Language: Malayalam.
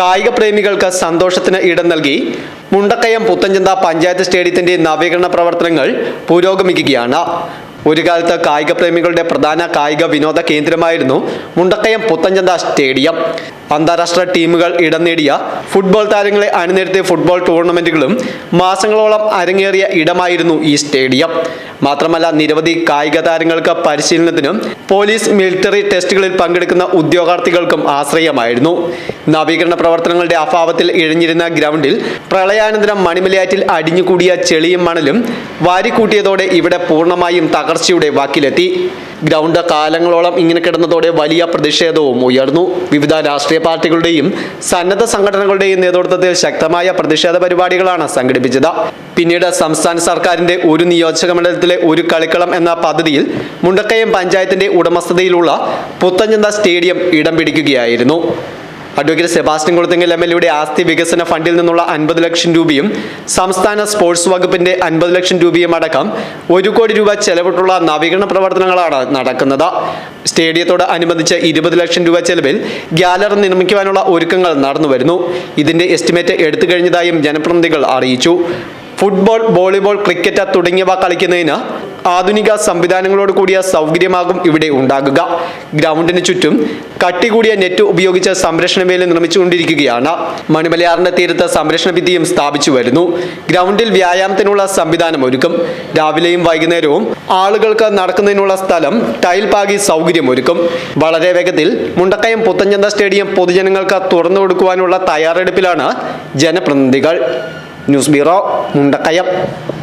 കായിക പ്രേമികൾക്ക് സന്തോഷത്തിന് ഇടം നൽകി മുണ്ടക്കയം പുത്തഞ്ചന്ത പഞ്ചായത്ത് സ്റ്റേഡിയത്തിന്റെ നവീകരണ പ്രവർത്തനങ്ങൾ പുരോഗമിക്കുകയാണ്. ഒരു കാലത്ത് കായിക പ്രേമികളുടെ പ്രധാന കായിക വിനോദ കേന്ദ്രമായിരുന്നു മുണ്ടക്കയം പുത്തഞ്ചന്ത സ്റ്റേഡിയം. അന്താരാഷ്ട്ര ടീമുകൾ ഇടം നേടിയ ഫുട്ബോൾ താരങ്ങളെ അണിനിരത്തിയ ഫുട്ബോൾ ടൂർണമെന്റുകളും മാസങ്ങളോളം അരങ്ങേറിയ ഇടമായിരുന്നു ഈ സ്റ്റേഡിയം. മാത്രമല്ല നിരവധി കായിക താരങ്ങൾക്ക് പരിശീലനത്തിനും പോലീസ് മിലിറ്ററി ടെസ്റ്റുകളിൽ പങ്കെടുക്കുന്ന ഉദ്യോഗാർത്ഥികൾക്കും ആശ്രയമായിരുന്നു. നവീകരണ പ്രവർത്തനങ്ങളുടെ അഭാവത്തിൽ ഇഴഞ്ഞിരുന്ന ഗ്രൗണ്ടിൽ പ്രളയാനന്തരം മണിമലയാറ്റിൽ അടിഞ്ഞുകൂടിയ ചെളിയും മണലും വാരിക്കൂട്ടിയതോടെ ഇവിടെ പൂർണമായും തകർച്ചയുടെ വാക്കിലെത്തി. ഗ്രൗണ്ട് കാലങ്ങളോളം ഇങ്ങനെ കിടന്നതോടെ വലിയ പ്രതിഷേധവും ഉയർന്നു. വിവിധ രാഷ്ട്രീയ പാർട്ടികളുടെയും സന്നദ്ധ സംഘടനകളുടെയും നേതൃത്വത്തിൽ ശക്തമായ പ്രതിഷേധ പരിപാടികളാണ് സംഘടിപ്പിച്ചത്. പിന്നീട് സംസ്ഥാന സർക്കാരിന്റെ ഒരു നിയോജക മണ്ഡലത്തിലെ ഒരു കളിക്കളം എന്ന പദ്ധതിയിൽ മുണ്ടക്കയം പഞ്ചായത്തിന്റെ ഉടമസ്ഥതയിലുള്ള പുത്തഞ്ചന്ത സ്റ്റേഡിയം ഇടം പിടിക്കുകയായിരുന്നു. അഡ്വക്കേറ്റ് സെബാസ്റ്റ്യൻ കുളത്തെങ്കിൽ എം എൽ എയുടെ ആസ്തി വികസന ഫണ്ടിൽ നിന്നുള്ള അൻപത് ലക്ഷം രൂപയും സംസ്ഥാന സ്പോർട്സ് വകുപ്പിന്റെ അൻപത് ലക്ഷം രൂപയും അടക്കം ഒരു കോടി രൂപ ചെലവിട്ടുള്ള നവീകരണ പ്രവർത്തനങ്ങളാണ് നടക്കുന്നത്. സ്റ്റേഡിയത്തോട് അനുബന്ധിച്ച് ഇരുപത് ലക്ഷം രൂപ ചെലവിൽ ഗ്യാലറി നിർമ്മിക്കുവാനുള്ള ഒരുക്കങ്ങൾ നടന്നുവരുന്നു. ഇതിന്റെ എസ്റ്റിമേറ്റ് എടുത്തു കഴിഞ്ഞതായും ജനപ്രതിനിധികൾ അറിയിച്ചു. ഫുട്ബോൾ വോളിബോൾ ക്രിക്കറ്റ് തുടങ്ങിയവ കളിക്കുന്നതിന് ആധുനിക സംവിധാനങ്ങളോട് കൂടിയ സൗകര്യമാകും ഇവിടെ ഉണ്ടാകുക. ഗ്രൗണ്ടിന് ചുറ്റും കട്ടി കൂടിയ നെറ്റ് ഉപയോഗിച്ച് സംരക്ഷണ വേല നിർമ്മിച്ചുകൊണ്ടിരിക്കുകയാണ്. മണിമലയാറിന്റെ തീരത്ത് സംരക്ഷണ ഭിത്തിയും സ്ഥാപിച്ചു വരുന്നു. ഗ്രൗണ്ടിൽ വ്യായാമത്തിനുള്ള സംവിധാനം ഒരുക്കും. രാവിലെയും വൈകുന്നേരവും ആളുകൾക്ക് നടക്കുന്നതിനുള്ള സ്ഥലം ടൈൽ പാകി സൗകര്യമൊരുക്കും വളരെ വേഗത്തിൽ മുണ്ടക്കയം പുത്തഞ്ചന്ത സ്റ്റേഡിയം പൊതുജനങ്ങൾക്ക് തുറന്നു കൊടുക്കുവാനുള്ള തയ്യാറെടുപ്പിലാണ് ജനപ്രതിനിധികൾ. News bureau Mundakayam.